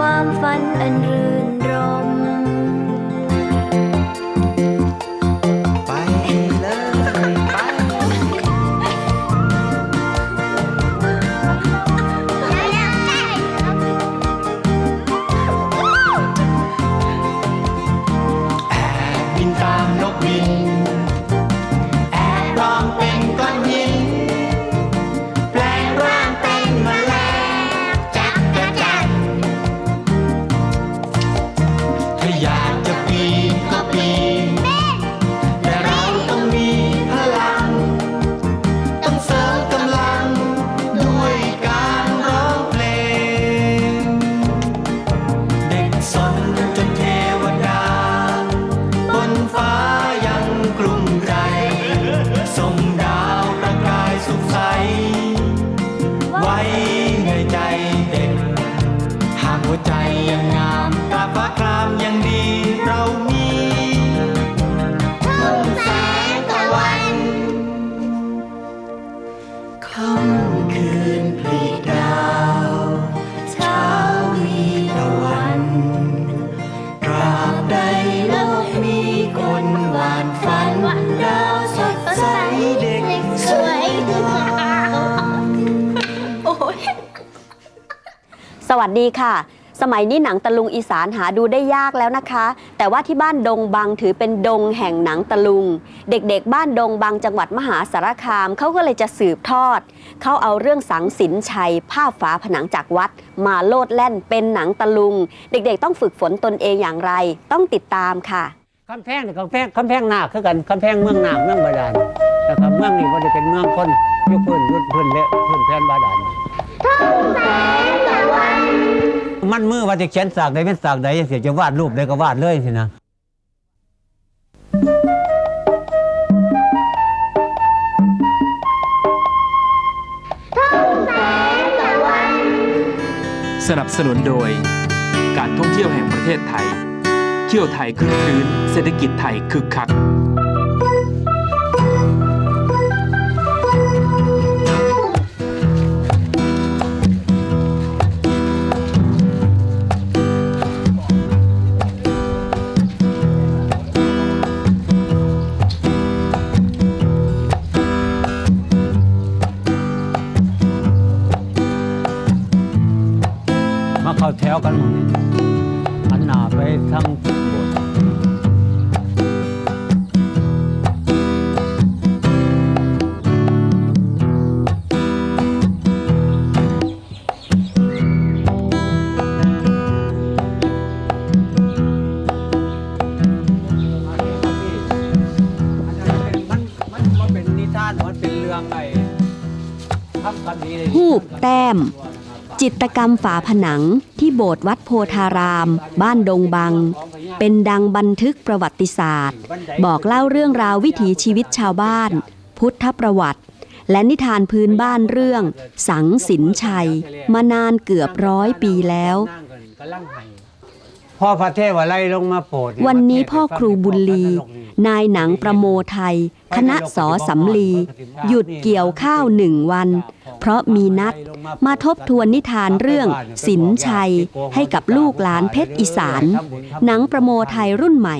ความฝันอันรื่นรม วัสดีค่ะ สมัยนี้หนังตะลุงอีสานหาดูได้ยากแล้วนะคะ แต่ว่าที่บ้านดงบังถือเป็นดงแห่งหนังตะลุง เด็กๆ บ้านดงบังจังหวัดมหาสารคามเขาก็เลยจะสืบทอด เขาเอาเรื่องสังสินชัย ภาพฝาผนังจากวัด มาโลดแล่นเป็นหนังตะลุง เด็กๆ ต้องฝึกฝนตนเองอย่างไร ต้องติดตามค่ะคำแพงคำแพงคำแพงหนาคือกันคำแพงเมืองหนาเมืองบาดาลนะครับเมืองนี้ว่าจะเป็นเมืองคนยุคพื้นยุคพื้นเละพื้นแผ่นบาดาล มันมือว่าจะเขียนสากใดเป็นสากใดเสียจะวาดรูปใดก็วาดเลยสินะสนับสนุนโดย การท่องเที่ยวแห่งประเทศไทย เที่ยวไทยคลึกคืนเศรษฐกิจไทยคึกคัก หูบแต้ม จิตกรรมฝาผนังที่โบสถ์วัดโพธาราม บ้านดงบัง เป็นดังบันทึกประวัติศาสตร์ บอกเล่าเรื่องราววิถีชีวิตชาวบ้าน พุทธประวัติ และนิทานพื้นบ้านเรื่อง สังสินชัย มานานเกือบร้อยปีแล้ว พ่อพระเทวไล่ลงมาโปรดวันนี้พ่อครูบุญลี นายหนังประโมไทย คณะสอสำลี หยุดเกี่ยวข้าวหนึ่งวัน เพราะมีนัดมาทบทวนนิทานเรื่องสินชัยให้กับลูกหลานเพชรอีสาน หนังประโมไทยรุ่นใหม่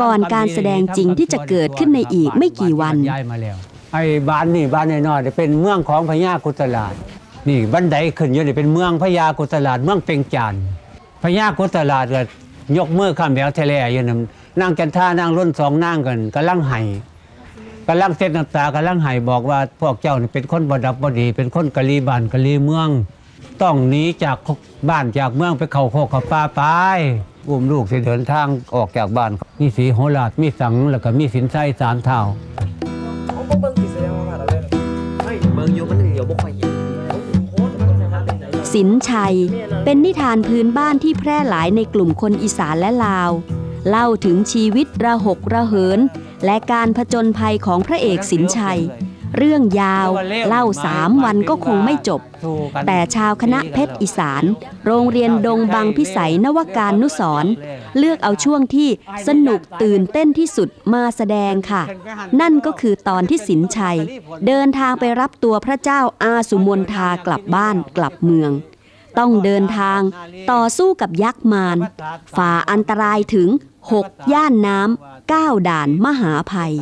ก่อนการแสดงจริงที่จะเกิดขึ้นในอีกไม่กี่วันย้ายมาแล้วไอ้บ้านนี่บ้านน้อยๆนี่เป็นเมืองของพญากุตลาดนี่บันไดขึ้นอยู่นี่เป็นเมืองพญากุตลาดเมืองเปงจาน พญากุตลาดก็ยกมือข้ามแถวทะเลอยู่นั่นนั่งกันท่านั่งร่นสองนั่งกันกำลังไห้กำลังเซ็ดน้ำตากำลังไห้บอกว่าพวกเจ้านี่เป็นคนบดับบดี เป็นคนกะลีบ้านกะลีเมือง ต้องหนีจากบ้านจากเมืองไปเข้าโคกเข้าป่าไปอุ้มลูกสิเดินทางออกจากบ้านมีสีโหราดมีสังแล้วก็มีสินไส้สามเท่าเบิ่งอยู่มัน สินชัย เป็นนิทานพื้นบ้านที่แพร่หลายในกลุ่มคนอีสานและลาว เล่าถึงชีวิตระหกระเหิน และการผจญภัยของพระเอกสินชัย เรื่องยาวเล่าสามวันก็คงไม่จบ แต่ชาวคณะเพชรอีสาน โรงเรียนดงบางพิสัยนวการนุสรณ์เลือกเอาช่วงที่สนุกตื่นเต้นที่สุดมาแสดงค่ะ นั่นก็คือตอนที่สินชัย เดินทางไปรับตัวพระเจ้าอาสุมนทากลับบ้านกลับเมืองต้องเดินทางต่อสู้กับยักษ์มารฝ่าอันตรายถึง 6 ย่านน้ำ9ด่านมหาภัย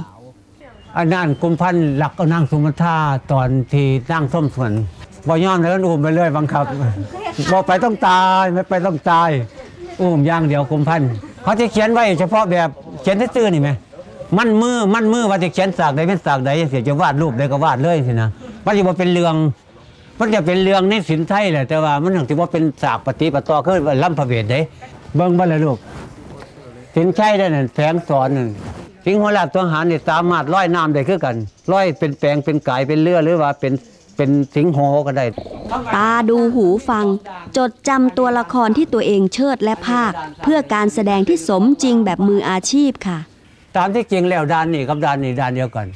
อันนั้นกุมพันธ์หลักเอานางสุมทาตอนที่นั่งส้มสวนบ่ยอมแล้วอุ้มไปเลยบังคับบอกไปต้องตายไม่ไปต้องตายอุ้มย่างเดียวกุมพันธ์เขาจะเขียนไว้เฉพาะแบบเขียนซื่อๆนี่ไหมมันมือมันมือว่าจะเขียนสากใดเป็นสากใดเสียจะวาดรูปใดก็วาดเลยสินะมันจะว่าเป็นเรื่องมันจะเป็นเรื่องในสินไทยแหละแต่ว่ามันถึงว่าเป็นสากปฏิปต่อคือล่ำพระเวทได้เบิ่งบ่ละลูกสินชัยได้นั่นแฝงสอนนั่น สิงห์หัวลาดตัวหารนี่สามารถร้อยน้ำได้คือกันร้อยเป็นแปลงเป็นกายเป็นเลือหรือว่าเป็นเป็นสิงห์โหก็ได้ ตาดูหูฟัง จดจำตัวละครที่ตัวเองเชิดและภาค เพื่อการแสดงที่สมจริงแบบมืออาชีพค่ะ ตามที่จริงแล้วด้านนี้กับด้านนี้ด้านเดียวกัน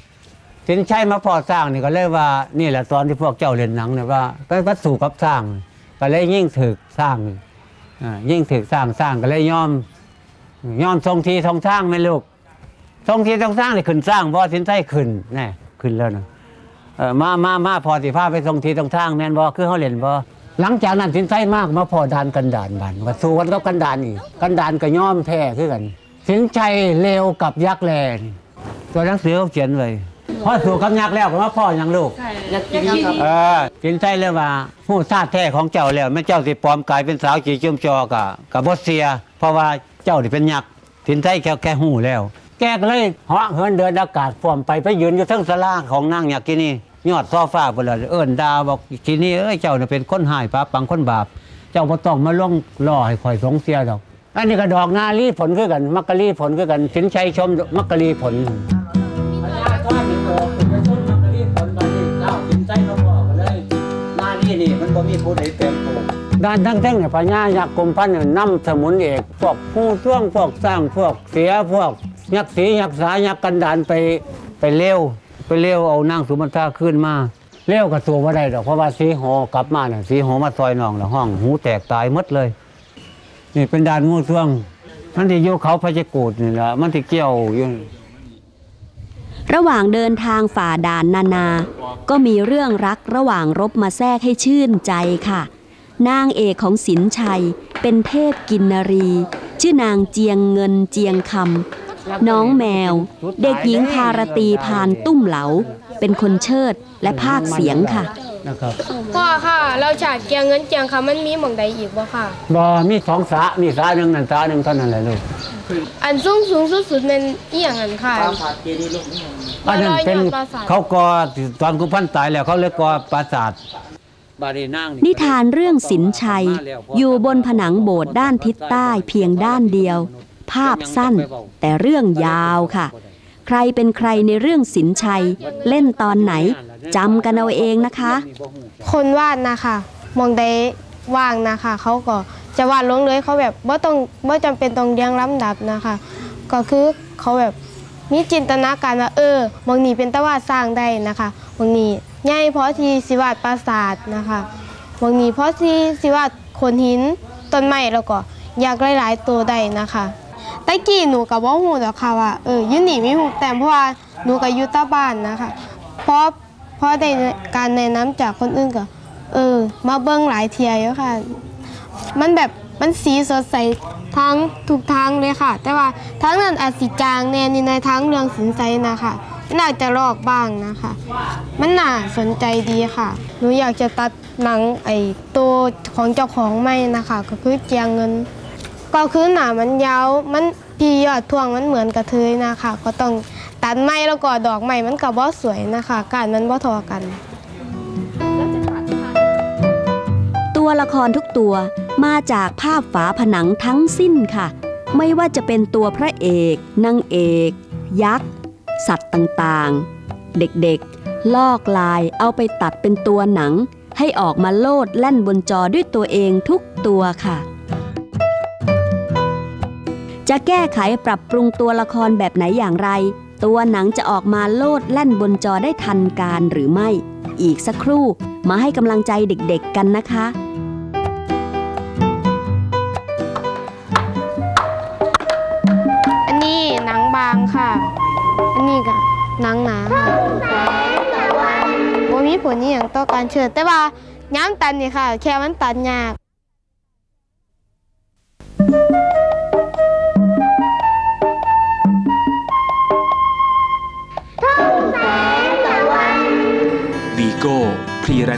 สินชัยมาพอสร้างนี่ก็เลยว่านี่แหละตอนที่พวกเจ้าเล่นหนังเนี่ยว่าก็วัดสู่กับสร้าง ก็เลยยิ่งถึกสร้างอ่ายิ่งถึกสร้างสร้างก็เลยยอมยอมทรงทีทรงสร้างไหมลูก ทรงทีทรงสร้างนี่ขึ้นสร้างบ่สินชัยขึ้นแน่ขึ้นแล้วนะเออมามามาพอสิพาไปทรงทีตรงทางแม่นบ่คือเขาเล่นบ่หลังจากนั้นสินไส้มากมาพอดานกันดานบันก็สู้กันกับกันดานอีกกันดานก็ย่อมแพ้คือกัน สินชัยเลวกับยักษ์แลนตัวหนังสือเขาเขียนไว้พอสู้กับยักษ์แล้วก็มาพ่อหยังลูกเออสินไส้เลยว่าผู้ชาติแท้ของเจ้าแล้วแม่เจ้าสิปลอมกายเป็นสาวจีจุ่มจอกะกับบเสีย เพราะว่าเจ้านี่เป็นยักษ์สินไส้แค่แค่หูแล้ว แกก็เลยเหาะเหินเดินอากาศฟอมไปไปยืนอยู่ทั้งสลาของนางอยักษ์ที่นี่ยอดซอฟ้าไปเลยเอิ้นดาบอกทีนี้เอ้ยเจ้าเนี่ยเป็นคนหายปาปังคนบาป เจ้าบ่ต้องมาล่องล่อให้คอยสงเสียดอก อันนี้ก็ดอกนาลีผลคือกัน มักกะลีผลคือกันสินชัยชมมักกะลีผลด้านทั้งทั้งเนี่ยพญายักษ์กรมพันธุ์เนี่ยนำสมุนเอกพวกผู้ช่วงพวกสร้างพวกเสียพวก ยักษ์สียักษ์สายักษ์กันดานไปไปเลี้ยวไปเลี้ยวเอานางสุมันทาขึ้นมาเลี้ยวกับตัวว่าได้ดอกเพราะว่าสีหอกลับมาเนี่ยสีหอมาซอยนองแล้วห้องหูแตกตายมดเลย นี่เป็นด่านงูช่วงมันที่อยู่เขาพระเจกูดนี่แหละมันที่เกี่ยวอยู่ระหว่างเดินทางฝ่าด่านนานา ก็มีเรื่องรักระหว่างรบมาแทรกให้ชื่นใจค่ะ นางเอกของสินชัยเป็นเทพกินนรี ชื่อนางเจียงเงินเจียงคำ น้องแมว เด็กหญิงพารตีพานตุ้มเหลา เป็นคนเชิดและภาคเสียงค่ะนะครับพ่อค่ะ เราฉากเกียงเงินเกียงคำมันมีหม่องใดอีกบ่ค่ะบ่มีสองสามีสาหนึ่งนั่นสาหนึ่งเท่านั้นแหละลูกอันสูงสูงสุดสุดเป็นอีหยังอันค่ะอันนั้นเป็นร้อยยอดปราสาทเขาก่อตอนกุพันตายแล้วเขาเลยก่อปราสาทบารีนางนิทานเรื่องสินชัย อยู่บนผนังโบสถ์ด้านทิศใต้เพียงด้านเดียว ภาพสั้น แต่เรื่องยาวค่ะ ใครเป็นใครในเรื่องสินชัย เล่นตอนไหนจำกันเอาเองนะคะ คนวาดนะคะมองใดว่างนะคะเขาก็จะวาดลงเลยเขาแบบว่าต้องว่าจำเป็นต้องเรียงลำดับนะคะ ก็คือเขาแบบมีจินตนาการว่าเออมองนี้เป็นตะวาดสร้างได้นะคะมองนี้ใหญ่เพราะที่สิวาดปราสาทนะคะมองนี้เพราะที่สิวาดขนหินต้นไม้แล้วก็อยากหลายๆตัวได้นะคะ ตะกี้หนูกับว่าหูดอกค่ะว่าเอออยูนี่มีหูแต่เพราะว่าหนูกับยุตาบ้านนะคะเพราะเพราะได้การแนะนำจากคนอื่นก็เออ มาเบิ้งหลายเทียอยู่ค่ะ มันแบบมันสีสดใสทั้งทุกทางเลยค่ะ แต่ว่าทั้งนั้นอาจสิจางแน่นี่ในทั้งเรื่องสินไซนะคะนอาจจะลอกบ้างนะคะ มันน่าสนใจดีค่ะ หนูอยากจะตัดหนังไอ้ตัวของเจ้าของไม่นะคะ ก็คือเจียงเงิน ก็คือหนามันยาวมันพี่ยอดทวงมันเหมือนกระเทยนะคะ ก็ต้องตัดไม้แล้วก็ดอกไม้มันกับบ่สวยนะคะการมันบ่ทอกัน ตัวละครทุกตัวมาจากภาพฝาผนังทั้งสิ้นค่ะ ไม่ว่าจะเป็นตัวพระเอกนางเอก ยักษ์ สัตว์ต่างๆ เด็กๆ ลอกลายเอาไปตัดเป็นตัวหนัง ให้ออกมาโลดแล่นบนจอด้วยตัวเองทุกตัวค่ะ จะแก้ไขปรับปรุงตัวละครแบบไหนอย่างไร ตัวหนังจะออกมาโลดแล่นบนจอได้ทันการหรือไม่ อีกสักครู่มาให้กำลังใจเด็กๆกันนะคะอันนี้หนังบางค่ะ อันนี้ก็หนังหนาค่ะบ่มีผลอย่างต่อการเชิดแต่ว่าย้ำตันนี่ค่ะ แค่มันตันยาก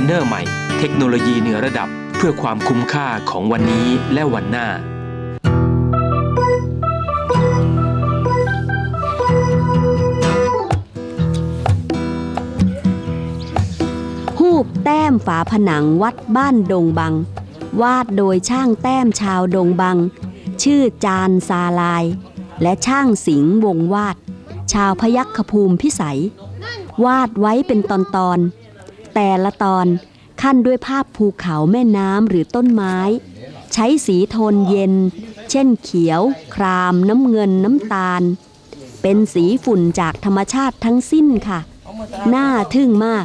นเนอร์ใหม่ เทคโนโลยีเหนือระดับเพื่อความคุ้มค่าของวันนี้และวันหน้า หูบแต้มฝาผนังวัดบ้านดงบัง วาดโดยช่างแต้มชาวดงบัง ชื่อจานซาลาย และช่างสิงห์วงวาด ชาวพยัคฆภูมิพิสัย วาดไว้เป็นตอนๆ แต่ละตอนขั้นด้วยภาพภูเขาแม่น้ำหรือต้นไม้ ใช้สีโทนเย็น เช่นเขียว คราม น้ำเงิน น้ำตาล เป็นสีฝุ่นจากธรรมชาติทั้งสิ้นค่ะ น่าทึ่งมาก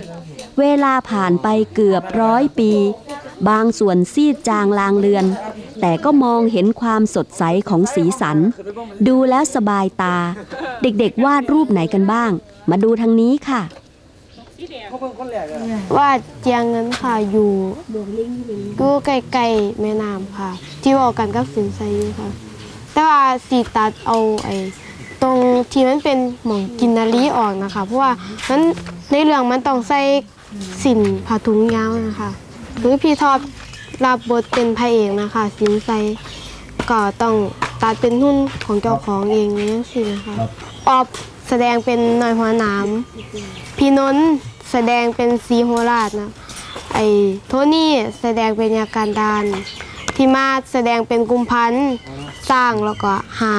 เวลาผ่านไปเกือบร้อยปี บางส่วนซีดจางลางเลือน แต่ก็มองเห็นความสดใสของสีสัน ดูแล้วสบายตา เด็กๆวาดรูปไหนกันบ้าง มาดูทางนี้ค่ะ วาดเจียงเงินค่ะอยู่อยู่ใกล้ๆแม่น้ำค่ะ ที่บอกกันกับสินไซอยู่ค่ะ แต่ว่าสีตัดเอาไอ้ตรงที่มันเป็นหมองกินนารีออกนะคะ เพราะว่ามันในเรื่องมันต้องใส่สินผ้าถุงยาวนะคะคือพี่ทอปรับบทเป็นพระเอกนะคะ สินไซก็ต้องตัดเป็นหุ้นของเจ้าของเองนี่สินะคะออบแสดงเป็นหน่อยหัวหนามพี่นนท์ แสดงเป็นสีโหราชนะไอ้โทนี่แสดงเป็นยาการดานพี่มาศแสดงเป็นกุมพันธ์สร้างแล้วก็หา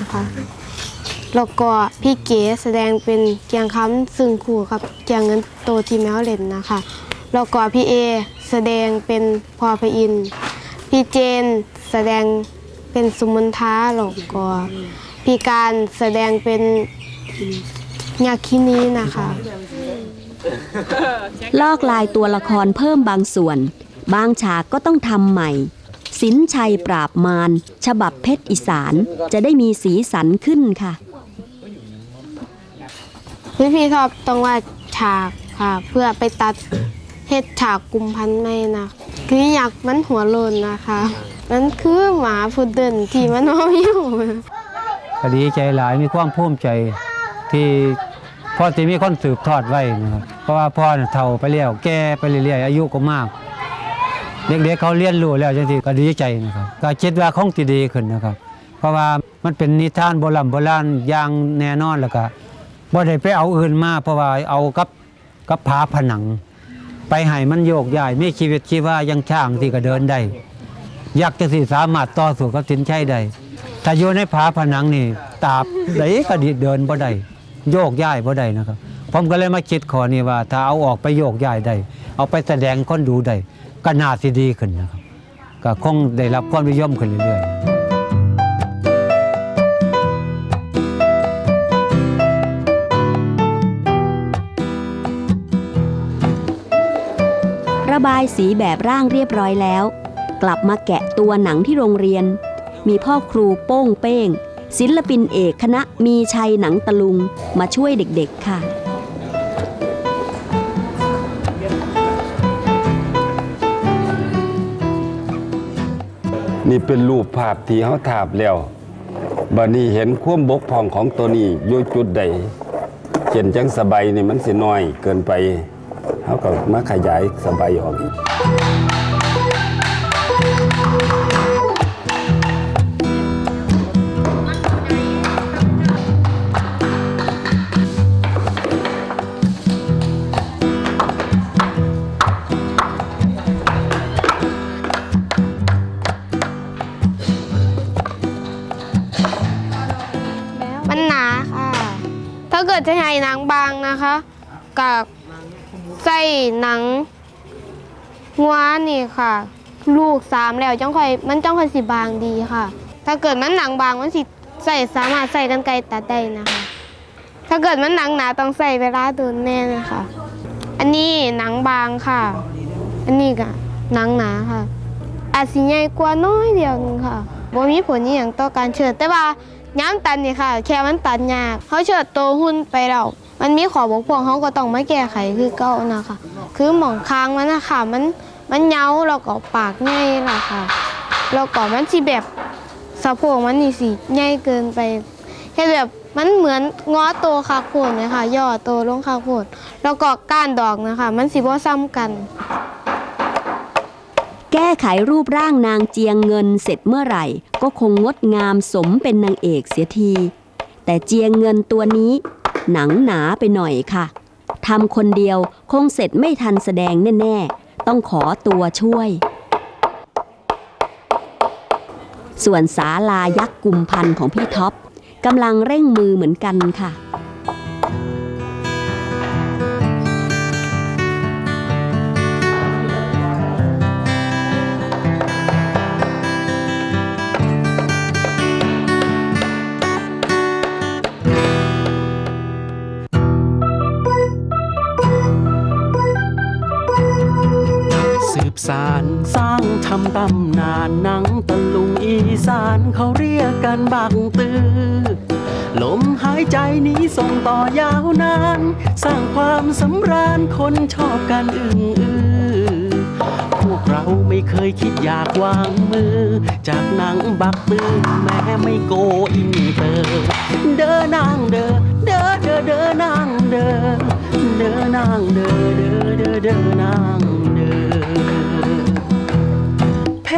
นะคะแล้วก็พี่เก๋แสดงเป็นเกียงคำซึ่งคู่กับเกียงเงินโตทีแมวเล่นนะคะแล้วก็พี่เอแสดงเป็นพอพอิน พี่เจนแสดงเป็นสุมนท้าแล้วก็พี่การแสดงเป็นยาคินีนะคะ ลอกลายตัวละครเพิ่มบางส่วน บางฉากก็ต้องทำใหม่สินชัยปราบมารฉบับเพชรอีสานจะได้มีสีสันขึ้นค่ะพี่พี่ชอบต้องวาดฉากค่ะ เพื่อไปตัดเฮ็ดฉากกุมพันธ์ไม่นะคืออยากมันหัวโลนนะคะมันคือหมาพุดเดินที่มันเมาอยู่ก็ดีใจหลายมีความภูมิใจที่ พ่อที่มีคนสืบทอดไว้นะครับเพราะว่าพ่อน่ะเฒ่าไปแล้วแก่ไปเรื่อยๆอายุก็มาก เด็กๆเขาเรียนรู้แล้วจังซี่ก็ดีใจนะครับก็คิดว่าคงดีขึ้นนะครับ เพราะว่ามันเป็นนิทานโบราณโบราณอย่างแน่นอนแล้วก็บ่ได้ไปเอาอื่นมาเพราะว่าเอากับกับผาผนัง ไปให้มันโยกย้ายมีชีวิตชีวายังช่างที่ก็เดินได้ยักษ์จะสิสามารถต่อสู้กับสินใชัยได้ถ้าอยู่ในผาผนังนี่ตาบใดก็ดิเดินบ่ได้ โยกย้ายบ่ได้นะครับ ผมก็เลยมาคิดขอนี้ว่า ถ้าเอาออกไปโยกย้ายได้เอาไปแสดงคนดูได้ก็น่าสิดีขึ้นนะครับ ก็คงได้รับความนิยมขึ้นเรื่อยๆระบายสีแบบร่างเรียบร้อยแล้ว กลับมาแกะตัวหนังที่โรงเรียน มีพ่อครูโป้งเป้ง ศิลปินเอกคณะมีชัยหนังตะลุงมาช่วยเด็กๆค่ะ นี่เป็นรูปภาพที่เขาถาบแล้วบัดนี้เห็นความบกพร่องของตัวนี้อยู่จุดใดเช่นจังสบายนี่มันสิน้อยเกินไปเขาก็มาขยายสบายออกอีก ห้หนังบางนะคะกับใส่หนังงัวนี่ค่ะ ลูกสามแล้วจังค่อยมันจังค่อยสิบางดีค่ะ ถ้าเกิดมันหนังบางมันสิใส่สามารถใส่กันไกลตัดได้นะคะ ถ้าเกิดมันหนังหนาต้องใส่เวลาโดนแน่นะคะ อันนี้หนังบางค่ะ อันนี้ก็หนังหนาค่ะ อาจสิใหญ่กว่าน้อยเดียวนึงค่ะบ่มีผลอย่างต่อการเชิดแต่ว่า ย้ำตันนี่ค่ะ แค่มันตันยากเขาเชิดโตหุ่นไปแล้วมันมีขอบกพร่องเขาก็ต้องมาแก้ไขคือเก่านะคะ คือหมองค้างมันนะคะมันมันเหย้าแล้วก็ปากใหญ่ล่ะค่ะแล้วก็มันสิแบบสะโพกมันนี่สิใหญ่เกินไปแค่แบบมันเหมือนง้อโตคาโคนเลยค่ะย่อโตลงคาโคนแล้วก็ก้านดอกนะคะ มันสิบ่ซ้ำกัน แก้ไขรูปร่างนางเจียงเงินเสร็จเมื่อไหร่ ก็คงงดงามสมเป็นนางเอกเสียที แต่เจียงเงินตัวนี้ หนังหนาไปหน่อยค่ะทำคนเดียวคงเสร็จไม่ทันแสดงแน่ๆ ต้องขอตัวช่วย ส่วนศาลายักษ์กุมพันของพี่ท็อปกำลังเร่งมือเหมือนกันค่ะ บสาร สร้างทำตำนานหนังตะลุงอีสานเขาเรียกกันบักตือ ลมหายใจนี้ส่งต่อยาวนาน สร้างความสำราญคนชอบกันอึ้งอือพวกเราไม่เคยคิดอยากวางมือ จากหนังบักตือแม้ไม่โกอินเตอร์เดินนางเด้อเด้อเด้อเดอนางเด้อเด้อนางเด้อเด้อเด้อเดอนาง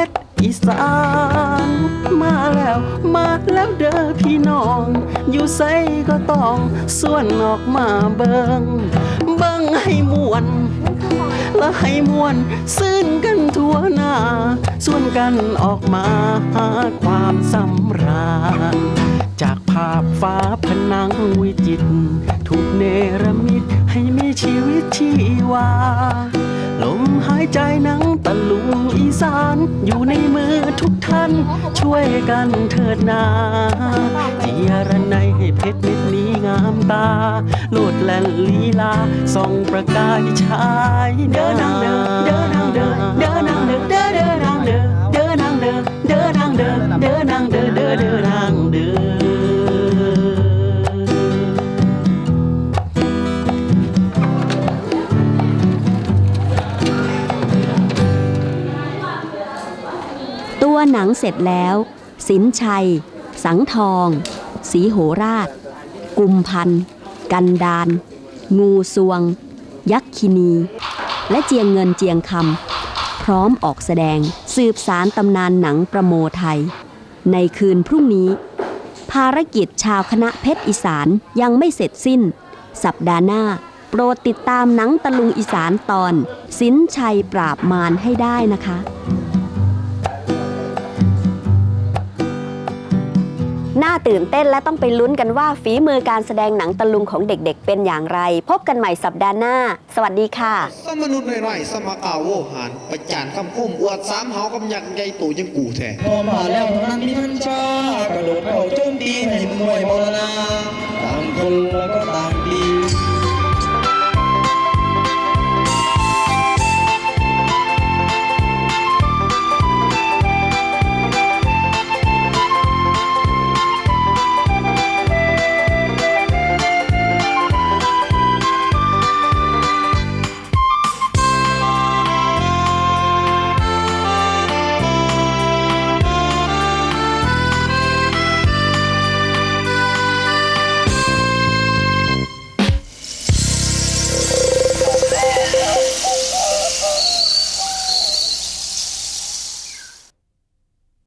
ชรอีสานมาแล้วมาแล้วเด้อพี่น้อง อยู่ไสก็ต้องส่วนออกมาเบิงเบิงให้มวนและให้มวนซึ้นกันทั่วหน้าส่วนกันออกมาหาความสำราญจากภาพฟ้าผนังวิจิตรถูกเนรมิตให้มีชีวิตชีวา หายใจหนังตะลุงอีสาน อยู่ในมือทุกท่าน ช่วยกันเถิดนาจียรนัยให้เพชรเม็ดนี้งามตา โลดแล่นลีลาส่องประกายชายเดินนเดิน หนังเสร็จแล้ว สินชัย สังทอง สีโหราช กุมพัน กันดาน งูสวง ยักษ์คินี และเจียงเงินเจียงคำ พร้อมออกแสดงสืบสารตำนานหนังประโมไทย ในคืนพรุ่งนี้ ภารกิจชาวคณะเพชรอีสานยังไม่เสร็จสิ้น สัปดาห์หน้าโปรดติดตามหนังตะลุงอีสานตอน สินชัยปราบมารให้ได้นะคะ น่าตื่นเต้นและต้องไปลุ้นกันว่าฝีมือการแสดงหนังตะลุงของเด็กๆ เป็นอย่างไร พบกันใหม่สัปดาห์หน้า สวัสดีค่ะ สมนุษย์หน่อยๆสมกาวโวหาร ประจานคำคมอวดสามเฮากำยักใหญ่ตู่ยังกูแท้พอมาแล้วนั้นมีทันชากระโดดเข้าโจมตีให้มวยโบราณต่างคนแล้วก็ต่างดี